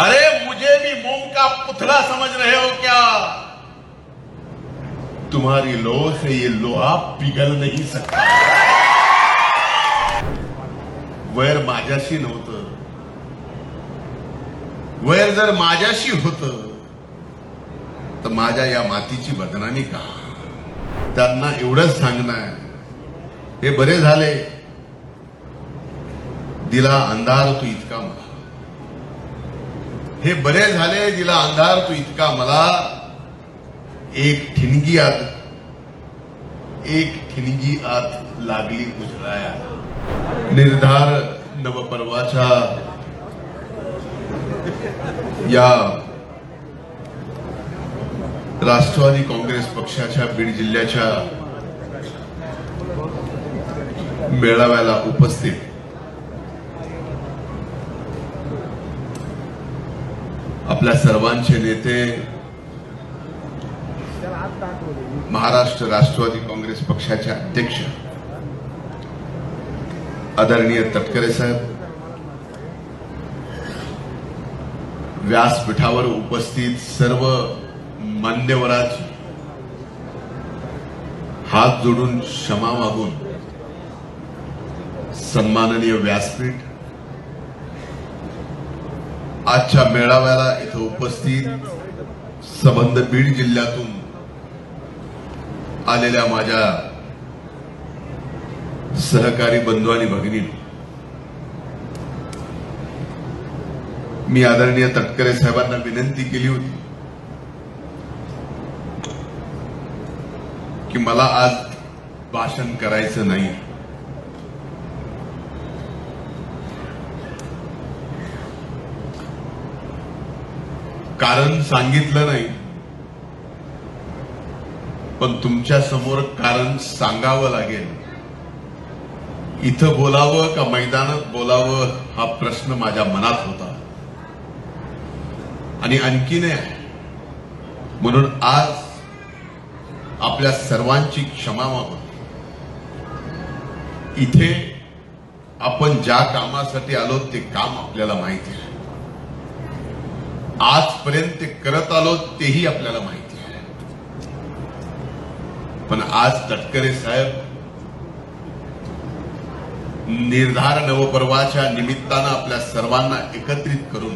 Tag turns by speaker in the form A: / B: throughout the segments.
A: अरे मुझे भी मोम का पुतला समझ रहे हो क्या तुम्हारी लो से ये लोहा पिघल नहीं सकता वैर माझ्याशी नव्हतं वैर जर माझ्याशी होत तर माझ्या या मातीची बदनामी का त्यांना एवढंच सांगणार हे बरे झाले दिला अंधार तू इतका मला हे बरे झाले जिला अंधार तू इतका मला एक ठिणगी आत एक ठिणगी आत लागली उजळाया. निर्धार नवपर्वाच्या या राष्ट्रवादी काँग्रेस पक्षाच्या बीड जिल्ह्याच्या मेळाव्याला उपस्थित आपल्या सर्वांचे नेते महाराष्ट्र राष्ट्रवादी काँग्रेस पक्षाचे अध्यक्ष आदरणीय तटकरे साहेब व्यासपीठावर उपस्थित सर्व मान्यवराज हात जोडून क्षमा मागून सन्माननीय व्यासपीठ आजच्या मेळाव्याला इथं उपस्थित संबंध बीड जिल्ह्यातून आलेल्या माझ्या सहकारी बंधू आणि भगिनी. मी आदरणीय तटकरे साहेबांना विनंती केली होती की मला आज भाषण करायचं नाही. कारण सांगितलं नाही. पण तुमच्यासमोर कारण सांगावं लागेल. इथं बोलावं का मैदानात बोलावं हा प्रश्न माझ्या मनात होता. आणि आणखीन आहे म्हणून आज आपल्या सर्वांची क्षमा मागून इथे आपण ज्या कामासाठी आलो ते काम आपल्याला माहिती आहे. आजपर्यंत ते करत आलो तेही आपल्याला माहिती आहे. पण आज तटकरे साहेब निर्धार नवपर्वाच्या निमित्तानं आपल्या सर्वांना एकत्रित करून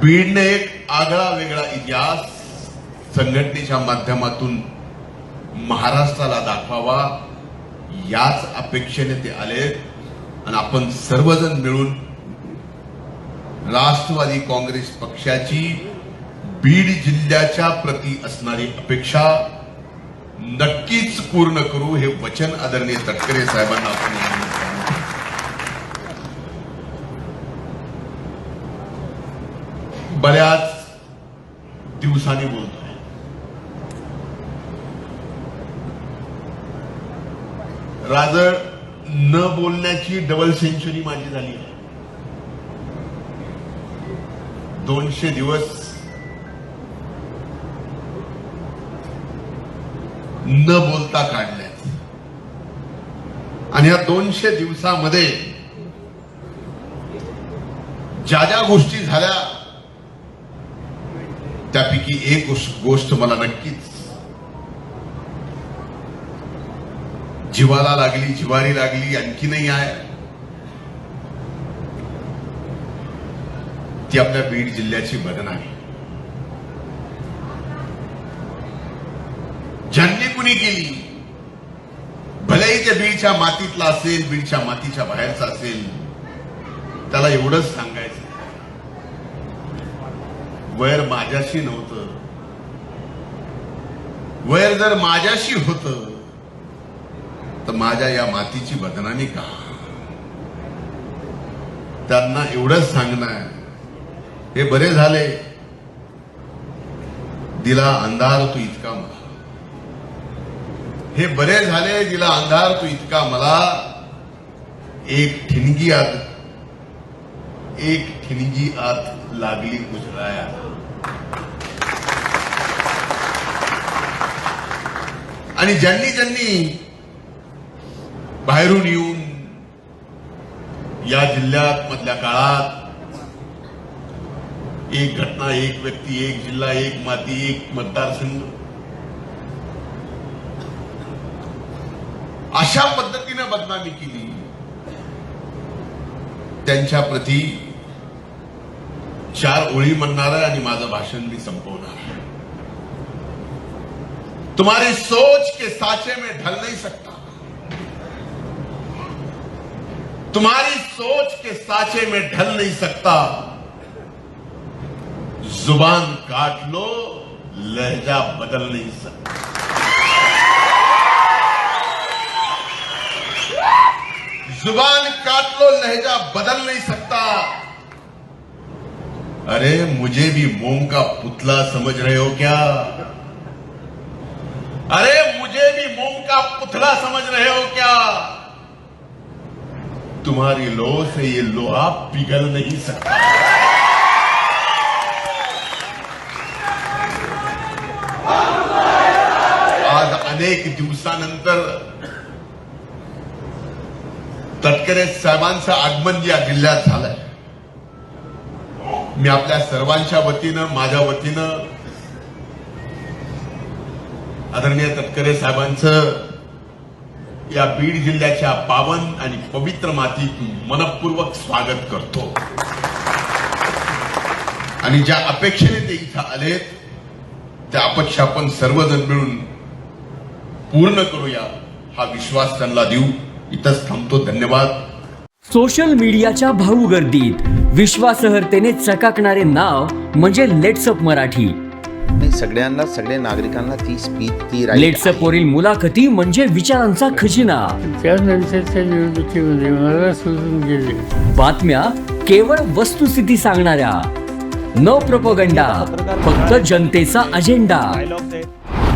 A: बीडने एक आगळा वेगळा इतिहास संघटनेच्या माध्यमातून महाराष्ट्राला दाखवावा याच अपेक्षेने ते आले आणि आपण सर्वजण मिळून राष्ट्रवादी काँग्रेस पक्षाची बीड जिल्ह्याच्या प्रती असणारी अपेक्षा नक्कीच पूर्ण करू हे वचन आदरणीय तटकरे साहेबांना आपण बऱ्याच दिवसांनी बोलतोय. राजळ न बोलण्याची डबल सेंचुरी माझी झाली आहे. दोनशे दिवस न बोलता काढल्यात आणि या दोनशे दिवसामध्ये ज्या ज्या गोष्टी झाल्या त्यापैकी एक गोष्ट- गोष्ट मला नक्कीच जीवाला लागली जिवारी लागली आणखीनही आहे. ती आपल्या बीड जिल्ह्याची बदनामी. ज्यांनी कुणी केली भलेही ते बीडच्या मातीतला असेल बीडच्या मातीच्या बाहेरचा असेल त्याला एवढंच सांगायचं. वैर माझ्याशी नव्हतं. वैर जर माझ्याशी होत तर माझ्या या मातीची बदनामी का? त्यांना एवढंच सांगणार हे बरे झाले. दिला अंधार तू इतका मला. हे बरे झाले दिला अंधार तू इतका मला. एक ठिणगी आत एक ठिणगी आत लागली उजळाया. आणि ज्यांनी ज्यांनी बाहेरून येऊन या जिल्ह्यात मधल्या काळात एक घटना एक व्यक्ती एक जिल्हा एक माती एक मतदारसंघ. अशा पद्धतीने बदनामी केली. त्यांच्या प्रती चार ओळी म्हणणार आहे आणि माझं भाषण मी संपवणार. तुम्हारी सोच के साचे में ढल नहीं सकता. तुम्हारी सोच के साचे में ढल नहीं सकता. زبان کاٹ لو، لہجہ بدل نہیں سکتا۔ زبان کاٹ لو، لہجہ بدل نہیں سکتا۔ ارے، مجھے بھی موم کا پتلا سمجھ رہے ہو کیا؟ ارے، مجھے بھی موم کا پتلا سمجھ رہے ہو کیا؟ تمہاری لو سے یہ لوہا پگھل نہیں سکتا۔ अनेक दिवसानंतर तटकरे साहेबांचं आगमन या जिल्ह्यात झालंय. मी आपल्या सर्वांच्या वतीनं माझ्या वतीनं आदरणीय तटकरे साहेबांचं या बीड जिल्ह्याच्या पावन आणि पवित्र मातीत मनपूर्वक स्वागत करतो. आणि ज्या अपेक्षेने ते इथं आलेत त्या अपेक्षा आपण सर्वजण मिळून पूर्ण करूया हा विश्वास त्यांना देऊ. इथंच थांबतो. धन्यवाद.
B: सोशल मीडियाच्या भाऊ गर्दीत विश्वासहर्तेने चकाकणारे नाव म्हणजे लेट्सअप मराठी.
C: नाही सगळ्यांना सगळ्या नागरिकांना ती स्पीच ती
B: लेट्सअप. वरील मुलाखती म्हणजे विचारांचा खजिना.
D: त्यानंतरच्या निवडणुकीमध्ये मला सोडून गेले.
B: बातम्या केवळ वस्तुस्थिती सांगणाऱ्या. न प्रपोगंडा फक्त जनतेचा अजेंडा